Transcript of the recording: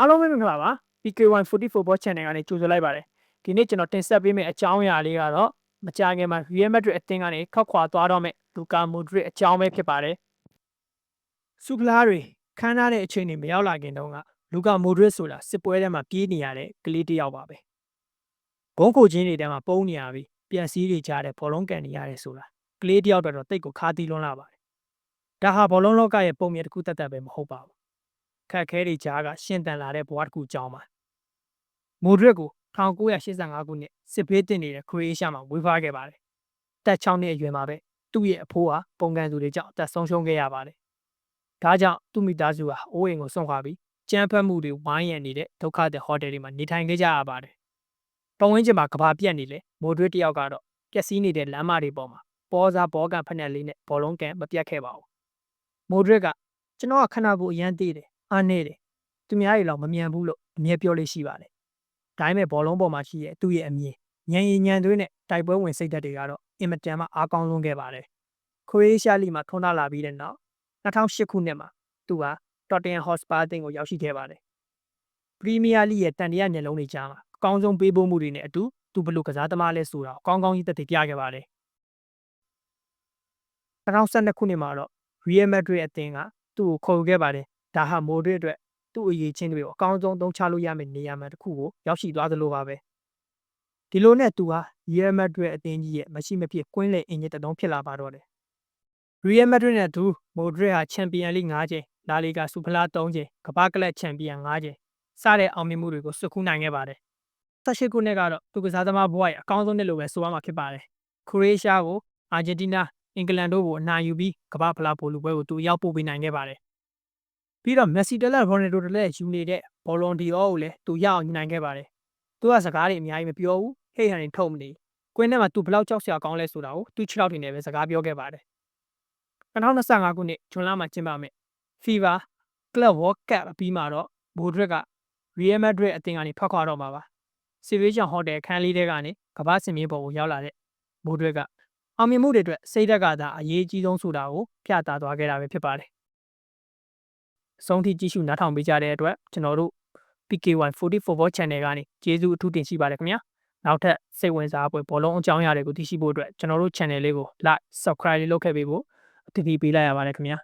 အားလုံးပဲမင်္ဂလာပါ PK144 Bot Channel ကနေကြိုဆိုလိုက်ပါတယ်ဒီနေ့ကျွန်တော်တင်ဆက်ပေးမယ့်အကြောင်းအရာလေးကတော့မကြာခင်မှာ Real Madrid အသင်းကနေခောက်ခွာသွားတော့မယ့်လူကာမိုဒရစ်အကြောင်းပဲဖြစ်ပါတယ်စုကလားတွေခန်းထားတဲ့အချိန်တွေမရောက်လာခင်တုန်းကလူကာမိုဒရစ်ဆိုတာစစ်ပွဲထဲမှာပြေးနေရတဲ့ကလေးတစ်ယောက်ပါပဲဘုံကိုချင်းတွေထဲမှာပုံနေရပြီးပြန်စည်းတွေကြားတဲ့ဘောလုံးကန်နေရတယ်ဆိုတာကလေးတစ်ယောက်တော့တိတ်ကိုခါတီးလွန်းလာပါတယ်ဒါဟာဘောလုံးလောကရဲ့ပုံမြင်တစ်ခုတတ်တတ်ပဲမဟုတ်ပါဘူး ခက်ခဲတွေကြားကရှင်းတန်လာတဲ့ဘဝတစ်ခုကြောင်းပါမိုဒရစ်ကို1985ခုနှစ်စစ်ဘေးတင်နေတဲ့ခရိုအေးရှားမှာဝေးဖွားခဲ့ပါတယ်တက်6နှစ်အရွယ်မှာပဲသူ့ရဲ့အဖိုးဟာပုံကန်သူတွေကြောင့်အသက်ဆုံးရှုံးခဲ့ရပါတယ်ဒါကြောင့်သူ့မိသားစုဟာအိုးအိမ်ကိုစွန့်ခွာပြီးကြမ်းဖက်မှုတွေဝိုင်းရံနေတဲ့ဒုက္ခတဲ့ဟိုတယ်တွေမှာနေထိုင်ခဲ့ကြရပါတယ်ပတ်ဝန်းကျင်မှာကဘာပြက်နေလေမိုဒရစ်တယောက်ကတော့ပျက်စီးနေတဲ့လမ်းမတွေပေါ်မှာပေါ်စားဘောကန်ဖက်နဲ့လေးနဲ့ဘောလုံးကန်မပြတ်ခဲ့ပါဘူးမိုဒရစ်ကကျွန်တော်ကခဏကိုအရန်သေးတယ် အားနေတယ်သူများတွေတော့မမြန်ဘူးလို့အမြဲပြောလို့ရှိပါတယ်ဒါပေမဲ့ဘောလုံးပေါ်မှာရှိတဲ့သူ့ရဲ့အမြင်ညံရင်ညံသွေးနဲ့တိုက်ပွဲဝင်စိတ်ဓာတ်တွေကတော့အင်မတန်မှအားကောင်းဆုံးခဲ့ပါတယ်ခရိုအေးရှားလီမှာထွန်းလာလာပြီးတဲ့နောက်2008ခုနှစ်မှာသူဟာတော့တင်ဟော့စပါအသင်းကိုရောက်ရှိခဲ့ပါတယ်ပရီးမီးယားလိရဲ့တန်တရားမျက်လုံးတွေကြားမှာအကောင်းဆုံးပေးပို့မှုတွေနဲ့အတူသူဘယ်လိုကစားသမားလဲဆိုတာအကောင်းကောင်းကြီးသက်သေပြခဲ့ပါတယ်2012ခုနှစ်မှာတော့ Real Madrid အသင်းကသူ့ကိုခေါ်ယူခဲ့ပါတယ် ဒါဟာမိုဒရစ်အတွက်သူ့အရေးချင်းတွေကိုအကောင်းဆုံးသုံးချလို့ရမယ့်နေရာမှာတစ်ခုကိုရောက်ရှိသွားသလိုပါပဲဒီလိုနဲ့သူဟာ Real Madrid အသင်းကြီးရဲ့မရှိမဖြစ်ကွင်းလယ်အင်ဂျင်တစ်တုံးဖြစ်လာပါတော့တယ် Real Madrid နဲ့သူမိုဒရစ်ဟာချန်ပီယံလိ၅ချိန်လာလီဂါစူဖလား၃ချိန်ကမ္ဘာကလပ်ချန်ပီယံ၅ချိန်စတဲ့အောင်မြင်မှုတွေကိုစုခုနိုင်ခဲ့ပါတယ်18ခုနှစ်ကတော့သူကစားသမားဘဝရဲ့အကောင်းဆုံးနှစ်လို့ပဲဆိုရမှာဖြစ်ပါတယ်ခရိုအေးရှားကိုအာဂျင်တီးနားအင်္ဂလန်တို့ကိုအနိုင်ယူပြီးကမ္ဘာဖလားပိုလူပွဲကိုသူရောက်ပို့ပေးနိုင်ခဲ့ပါတယ် ပြီးတော့မက်ဆီတက်လက်ရိုနယ်ဒိုတက်လက်ယူနေတဲ့ဘောလုံးဒီအောကိုလည်းသူရအောင်ယူနိုင်ခဲ့ပါတယ်သူကစကားတွေအများကြီးမပြောဘူးဟိတ်ဟန်တွေထုတ်မနေကွင်းထဲမှာသူဘယ်လောက်ကြောက်စရာကောင်းလဲဆိုတာကိုသူခြေထောက်တွေနဲ့ပဲစကားပြောခဲ့ပါတယ်2025ခုနှစ်ဇွန်လမှာကျင်းပမယ် FIFA Club World Cup အပြီးမှာတော့မိုဒရစ်က Real Madrid အသင်းကနေထွက်ခွာတော့မှာပါစီဗေးချန်ဟိုတယ်ခန်းလေးထဲကနေကမ္ဘာ့စင်မြင့်ပေါ်ကိုရောက်လာတဲ့မိုဒရစ်ကအောင်မြင်မှုတွေအတွက်စိတ်ဓာတ်ကသာအရေးကြီးဆုံးဆိုတာကိုပြသသွားခဲ့တာပဲဖြစ်ပါတယ် အဆုံးထိကြည့်ရှုနားထောင်ပေးကြတဲ့အတွက်ကျွန်တော်တို့ PK144 Ball Channel ကနေကျေးဇူးအထူးတင်ရှိပါတယ်ခင်ဗျာနောက်ထပ်စိတ်ဝင်စားဖွယ်ဘောလုံးအကြောင်းအရာတွေကိုသိရှိဖို့အတွက်ကျွန်တော်တို့ channel လေးကို like subscribe လေးလုပ်ခဲ့ပေးဖို့အတည်ပြုပေးလိုက်ရပါတယ်ခင်ဗျာ